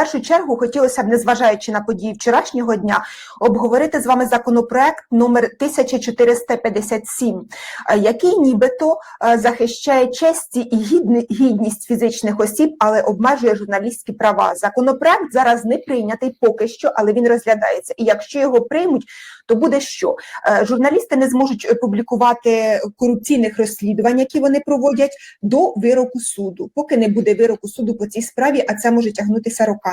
першу чергу хотілося б, незважаючи на події вчорашнього дня, обговорити з вами законопроект номер 1457, е, який нібито е, захищає честі і гідність фізичних осіб, але обмежує журналістські права. Законопроект зараз не прийнятий поки що, але він розглядається. І якщо його приймуть, то буде що? Е, Журналісти не зможуть публікувати корупційних розслідувань, які вони проводять, до вироку суду, поки не буде вироку суду по цій справі, а це може тягнутися роками.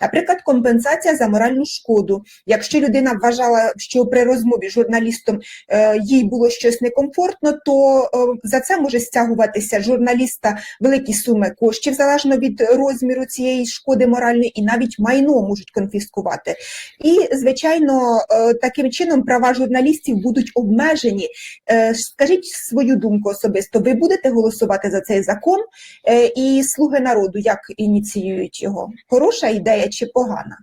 Наприклад, компенсація за моральну шкоду. Якщо людина вважала, що при розмові з журналістом е, їй було щось некомфортно, то е, за це може стягуватися журналіста великі суми коштів залежно від розміру цієї шкоди моральної, і навіть майно можуть конфіскувати. І звичайно, е, таким чином права журналістів будуть обмежені. Скажіть свою думку особисто. Ви будете голосувати за цей закон? І слуги народу як ініціюють його? Хороша ідея чи погана?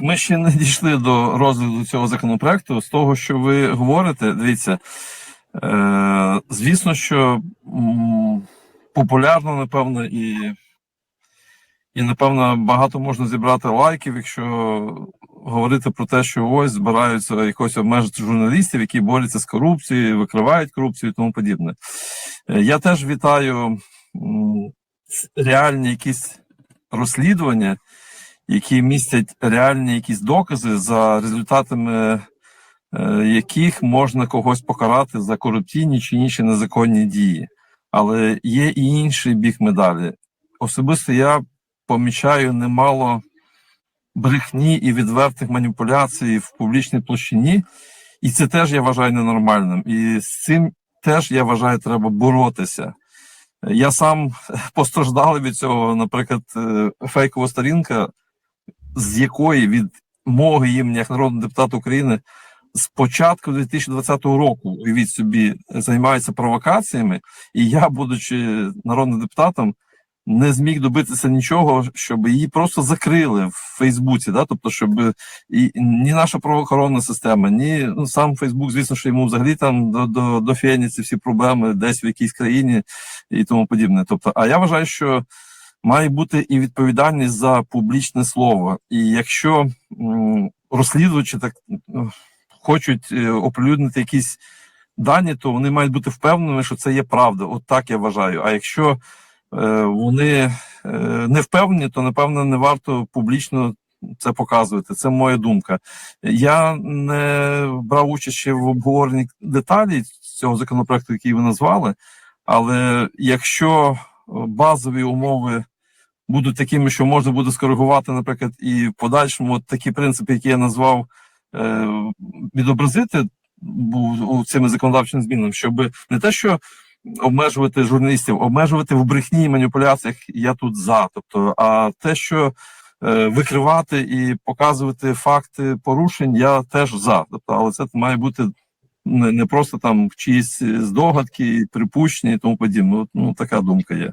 Ми ще не дійшли до розгляду цього законопроекту. З того, що ви говорите, дивіться, е, звісно, що популярно, напевно, і, і, напевно, багато можна зібрати лайків, якщо говорити про те, що ось збираються якось обмежити журналістів, які борються з корупцією, викривають корупцію і тому подібне. Е, Я теж вітаю реальні якісь розслідування які містять реальні якісь докази, за результатами е, яких можна когось покарати за корупційні чи інші незаконні дії. Але є і інший бік медалі. Особисто я помічаю немало брехні і відвертих маніпуляцій в публічній площині, і це теж я вважаю ненормальним. І з цим теж я вважаю, треба боротися. Я сам постраждав від цього, наприклад, е, фейкова сторінка з якої від мого імені як народного депутата України з початку 2020 року, уявіть собі, займаються провокаціями, і я, будучи народним депутатом, не зміг добитися нічого, щоб її просто закрили в Фейсбуці. Да? Тобто, щоб і ні наша правоохоронна система, ні ну, сам Фейсбук, звісно, що йому взагалі там до, до, до ці всі проблеми десь в якійсь країні і тому подібне. Тобто, а я вважаю, що має бути і відповідальність за публічне слово. І якщо розслідувачі так ну, хочуть е, оприлюднити якісь дані, то вони мають бути впевнені, що це є правда. От так я вважаю. А якщо вони е, не впевнені, то напевно не варто публічно. Це показувати, це моя думка. Я не брав участь ще в обговоренні деталі цього законопроекту, який ви назвали. Але якщо базові умови будуть такими, що можна буде скоригувати, наприклад, і в подальшому от такі принципи, які я назвав, е, відобразити цими законодавчими змінами, щоб не те, що обмежувати журналістів, обмежувати в брехні і маніпуляціях, я тут за. Тобто, а те, що е, викривати і показувати факти порушень, я теж за. Тобто, але це має бути не, просто там чиїсь здогадки, припущення і тому подібне. Ну, така думка є.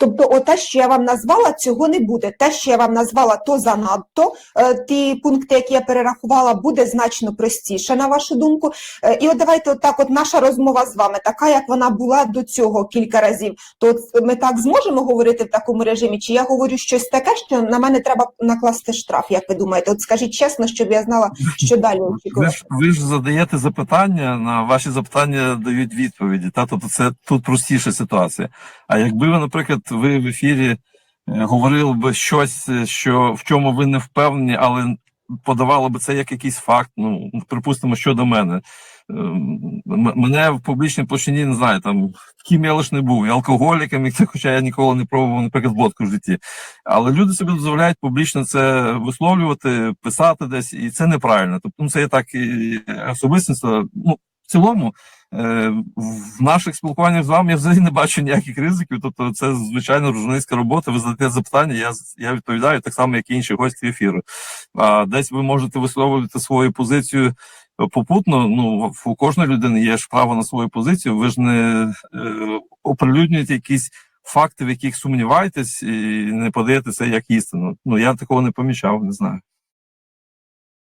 Тобто, оте, що я вам назвала, цього не буде. Те, що я вам назвала, то занадто. Е, Ті пункти, які я перерахувала, буде значно простіше, на вашу думку. Е, І от давайте отак, от наша розмова з вами, така як вона була до цього кілька разів. То ми так зможемо говорити в такому режимі? Чи я говорю щось таке, що на мене треба накласти штраф? Як ви думаєте? От скажіть чесно, щоб я знала, що далі Ви ж, ви ж задаєте запитання, на ваші запитання дають відповіді. Та? Тобто це тут простіша ситуація. А якби ви, наприклад, ви в ефірі е, говорили би щось, е, що в чому ви не впевнені, але подавали би це як якийсь факт, ну припустимо, щодо мене. Ем, Мене в публічній площині не знаю, там ким я лише не був, і алкоголіком, і це, хоча я ніколи не пробував, наприклад, водку в житті. Але люди собі дозволяють публічно це висловлювати, писати десь, і це неправильно. Тобто, ну, це є так і особистість. Ну, в цілому, в наших спілкуваннях з вами я взагалі не бачу ніяких ризиків. Тобто, це звичайно журналістська робота. Ви задаєте запитання, я, я відповідаю так само, як і інші гості ефіру. А десь ви можете висловлювати свою позицію попутно. Ну, у кожної людини є ж право на свою позицію. Ви ж не е, оприлюднюєте якісь факти, в яких сумніваєтесь, і не подаєте це як істину. Ну я такого не помічав, не знаю.